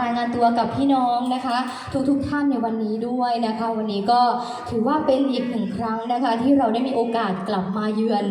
รายงานตัวกับพี่น้องนะคะ ทุกๆทท่านในวันนี้ด้วยนะคะ วันนี้ก็ถือว่าเป็นอีกหนึ่งครั้งนะคะ ที่เราได้มีโอกาสกลับมาเยือน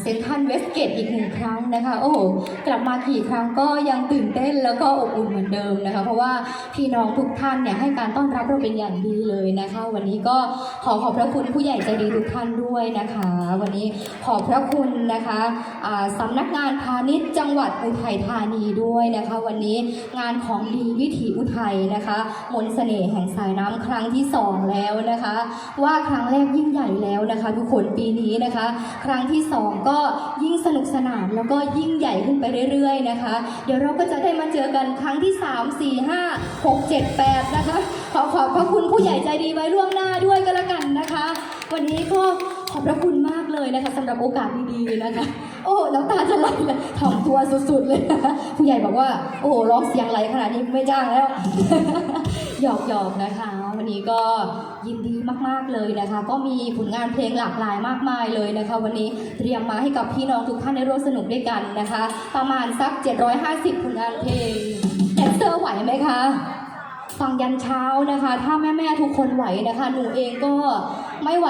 เซนทันเวสเกตอีกหนึ่งครั้งนะคะ โอ้โหกลับมากี่ครั้งก็ยังตื่นเต้นแล้วก็อบอุ่นเหมือนเดิมนะคะ เพราะว่าพี่น้องทุกท่านเนี่ยให้การต้อนรับเราเป็นอย่างดีเลยนะคะ วันนี้ก็ขอขอบพระคุณผู้ใหญ่ใจดีทุกท่านด้วยนะคะ วันนี้ขอบพระคุณนะคะอ่าสำนักงานพาณิชย์จังหวัดอุทัยธานีด้วยนะคะ วันนี้งานของดีวิถีอุทัยนะคะ มนต์เสน่ห์แห่งสายน้ำครั้งที่สองแล้วนะคะ ว่าครั้งแรกยิ่งใหญ่แล้วนะคะ ทุกคนปีนี้นะคะ ครั้งที่สองก็ยิ่งสนุกสนานแล้วก็ยิ่งใหญ่ขึ้นไปเรื่อยๆนะคะ เดี๋ยวเราก็จะได้มาเจอกันครั้งที่ 3 4 5 6 7 8 นะคะ ขอขอบพระคุณผู้ใหญ่ใจดีไว้ล่วงหน้าด้วยก็แล้วกันนะคะ วันนี้ก็ขอบพระคุณมากเลยนะคะสำหรับโอกาสดีๆนะคะ โอ้น้ำตาจะไหลเลยถ่อมตัวสุดๆเลยนะผู้ใหญ่บอกว่า โอ้โหร้องเสียงไหลขนาดนี้ไม่จ้างแล้ว หยอกหยอกนะคะ วันนี้ก็ยินดีมากๆเลยนะคะ ก็มีผลงานเพลงหลากหลายมากมายเลยนะคะ วันนี้เตรียมมาให้กับพี่น้องทุกท่านได้ร่วมสนุกด้วยกันนะคะ ประมาณสัก 750ผลงานเพลงแดนเซอร์ไหวไหมคะฟังยันเช้านะคะ ถ้าแม่ ๆ ทุกคนไหวนะคะ หนูเองก็ไม่ไหว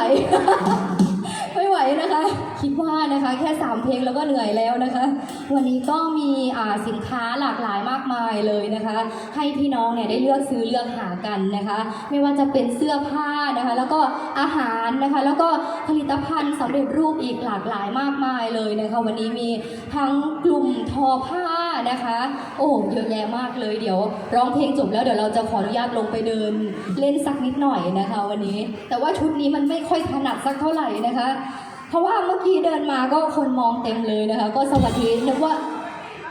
คิดว่านะคะแค่ 3 เพลงแล้วก็เหนื่อยแล้วนะคะ วันนี้ก็มีสินค้าหลากหลายมากมายเลยนะคะ ให้พี่น้องเนี่ยได้เลือกซื้อเลือกหากันนะคะ ไม่ว่าจะเป็นเสื้อผ้านะคะ แล้วก็อาหารนะคะ แล้วก็ผลิตภัณฑ์สำเร็จรูปอีกหลากหลายมากมายเลยนะคะ วันนี้มีทั้งกลุ่มทอผ้านะคะ โอ้โหเยอะแยะมากเลยเดี๋ยว ร้องเพลงจบแล้วเดี๋ยวเราจะขออนุญาตลงไปเดินเล่นสักนิดหน่อยนะคะ วันนี้ แต่ว่าชุดนี้มันไม่ค่อยถนัดสักเท่าไหร่นะคะ ราะว่าเมื่อกี้เดินมาก็คนมองเต็มเลยนะคะ ก็สวัสดีนึกว่า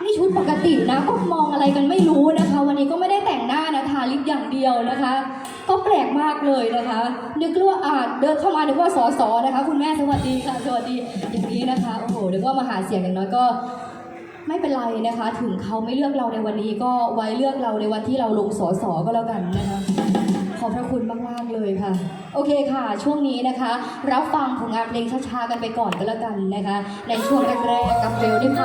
นี่ชุดปกตินะก็มองอะไรกันไม่รู้นะคะ วันนี้ก็ไม่ได้แต่งหน้านะทาลิปอย่างเดียวนะคะ ก็แปลกมากเลยนะคะ นึกว่าอ่าเดินเข้ามานึกว่าสอสอนะคะ คุณแม่สวัสดีค่ะสวัสดีอย่างนี้นะคะโอ้โหนึกว่ามาหาเสียงอย่างน้อยก็ไม่เป็นไรนะคะ ถึงเขาไม่เลือกเราในวันนี้ก็ไว้เลือกเราในวันที่เราลงสอสอก็แล้วกันนะคะ ระคุณมาก ๆ เลยค่ะ โอเคค่ะ ช่วงนี้นะคะ รับฟังผลงานเพลงช้าๆกันไปก่อนก็แล้วกันนะคะ ในช่วงแรกๆกับเบลนี่ค่ะ